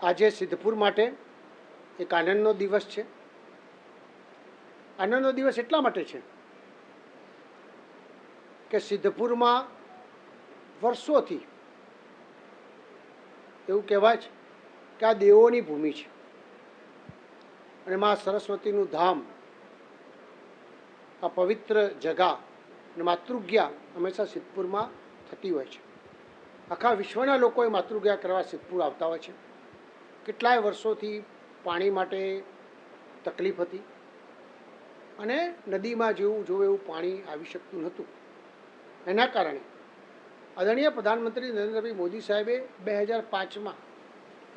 આજે સિદ્ધપુર માટે એક આનંદનો દિવસ છે. આનંદનો દિવસ એટલા માટે છે કે સિદ્ધપુરમાં વર્ષોથી એવું કહેવાય છે કે આ દેવોની ભૂમિ છે. અને મા સરસ્વતીનું ધામ, આ પવિત્ર જગા અને માતૃજ્ઞા હંમેશા સિદ્ધપુરમાં થતી હોય છે. આખા વિશ્વના લોકો એ માતૃજ્ઞા કરવા સિદ્ધપુર આવતા હોય છે. કેટલાય વર્ષોથી પાણી માટે તકલીફ હતી અને નદીમાં જેવું જોવે એવું પાણી આવી શકતું નહોતું. એના કારણે આદરણીય પ્રધાનમંત્રી નરેન્દ્રભાઈ મોદી સાહેબે બે હજાર પાંચમાં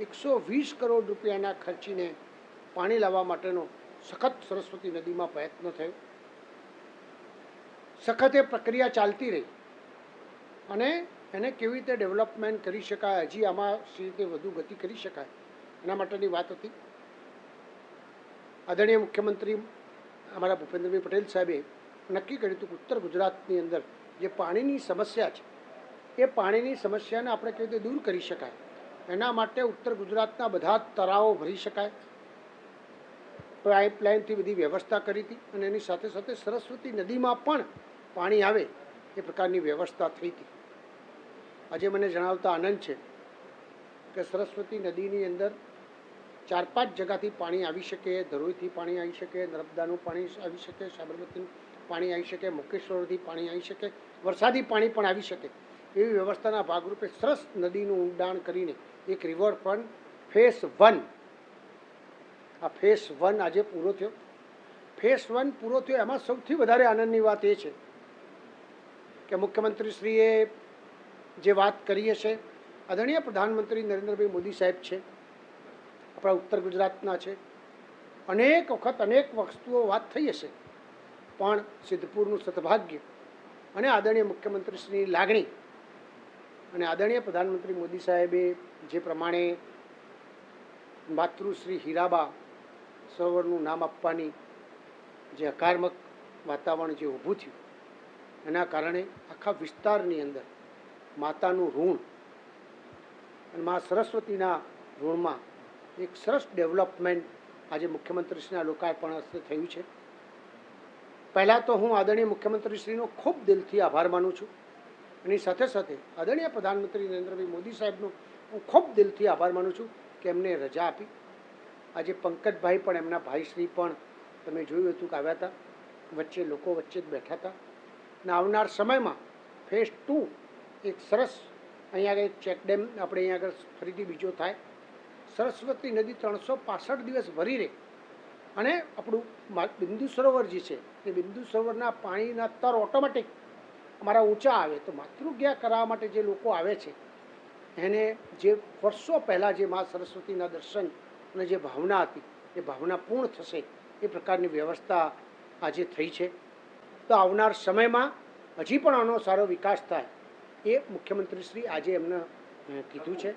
એકસો વીસ કરોડ રૂપિયાના ખર્ચીને પાણી લાવવા માટેનો સખત સરસ્વતી નદીમાં પ્રયત્ન થયો. સખત એ પ્રક્રિયા ચાલતી રહી અને એને કેવી રીતે ડેવલપમેન્ટ કરી શકાય, હજી આમાં સી રીતે વધુ ગતિ કરી શકાય એના માટેની વાત હતી. આદરણીય મુખ્યમંત્રી અમારા ભૂપેન્દ્રભાઈ પટેલ સાહેબે નક્કી કર્યું હતું કે ઉત્તર ગુજરાતની અંદર જે પાણીની સમસ્યા છે, એ પાણીની સમસ્યાને આપણે કેવી રીતે દૂર કરી શકાય? એના માટે ઉત્તર ગુજરાતના બધા જ તળાવો ભરી શકાય. પાઇપલાઇનથી બધી વ્યવસ્થા કરી હતી અને એની સાથે સાથે સરસ્વતી નદીમાં પણ પાણી આવે એ પ્રકારની વ્યવસ્થા થઈ હતી. આજે મને જણાવતા આનંદ છે કે સરસ્વતી નદીની અંદર ચાર પાંચ જગાથી પાણી આવી શકે, ધરોઈથી પાણી આવી શકે, નર્મદાનું પાણી આવી શકે, સાબરમતીનું પાણી આવી શકે, મુકેશ્વરથી પાણી આવી શકે, વરસાદી પાણી પણ આવી શકે. એવી વ્યવસ્થાના ભાગરૂપે સરસ નદીનું ઊંડાણ કરીને એક રિવરફ્રન્ટ ફેસ વન આ ફેસ વન આજે પૂરો થયો. ફેસ વન પૂરો થયો, એમાં સૌથી વધારે આનંદની વાત એ છે કે મુખ્યમંત્રીશ્રીએ જે વાત કરીએ છે આદરણીય પ્રધાનમંત્રી નરેન્દ્રભાઈ મોદી સાહેબ છે આપણા ઉત્તર ગુજરાતના છે. અનેક વખત અનેક વસ્તુઓ વાત થઈ હશે. પણ સિદ્ધપુરનું સદભાગ્ય અને આદરણીય મુખ્યમંત્રીશ્રીની લાગણી અને આદરણીય પ્રધાનમંત્રી મોદી સાહેબે જે પ્રમાણે માતૃશ્રી હીરાબા સરોવરનું નામ આપવાની જે હકારાત્મક વાતાવરણ જે ઊભું થયું, એના કારણે આખા વિસ્તારની અંદર માતાનું ઋણ અને મા સરસ્વતીના ઋણમાં એક સરસ ડેવલપમેન્ટ આજે મુખ્યમંત્રીશ્રીના લોકાર્પણ હસ્તે થયું છે. પહેલાં તો હું આદરણીય મુખ્યમંત્રીશ્રીનો ખૂબ દિલથી આભાર માનું છું. એની સાથે સાથે આદરણીય પ્રધાનમંત્રી નરેન્દ્રભાઈ મોદી સાહેબનો હું ખૂબ દિલથી આભાર માનું છું કે એમને રજા આપી. આજે પંકજભાઈ પણ એમના ભાઈશ્રી પણ તમે જોયું હતું કે આવ્યા હતા. વચ્ચે લોકો વચ્ચે જ બેઠા હતા. અને આવનાર સમયમાં ફેઝ ટુ એક સરસ અહીંયા આગળ ચેકડેમ આપણે અહીંયા આગળ ફરીથી બીજો થાય. સરસ્વતી નદી ત્રણસો પાસઠ દિવસ ભરી રહે. અને આપણું બિંદુ સરોવર જે છે, એ બિંદુ સરોવરના પાણીના તર ઓટોમેટિક અમારા ઊંચા આવે. તો માતૃજ્ઞા કરાવવા માટે જે લોકો આવે છે, એને જે વર્ષો પહેલાં જે મા સરસ્વતીના દર્શન અને જે ભાવના હતી, એ ભાવના પૂર્ણ થશે, એ પ્રકારની વ્યવસ્થા આજે થઈ છે. તો આવનાર સમયમાં હજી પણ આનો સારો વિકાસ થાય, એ મુખ્યમંત્રીશ્રી આજે એમને કીધું છે.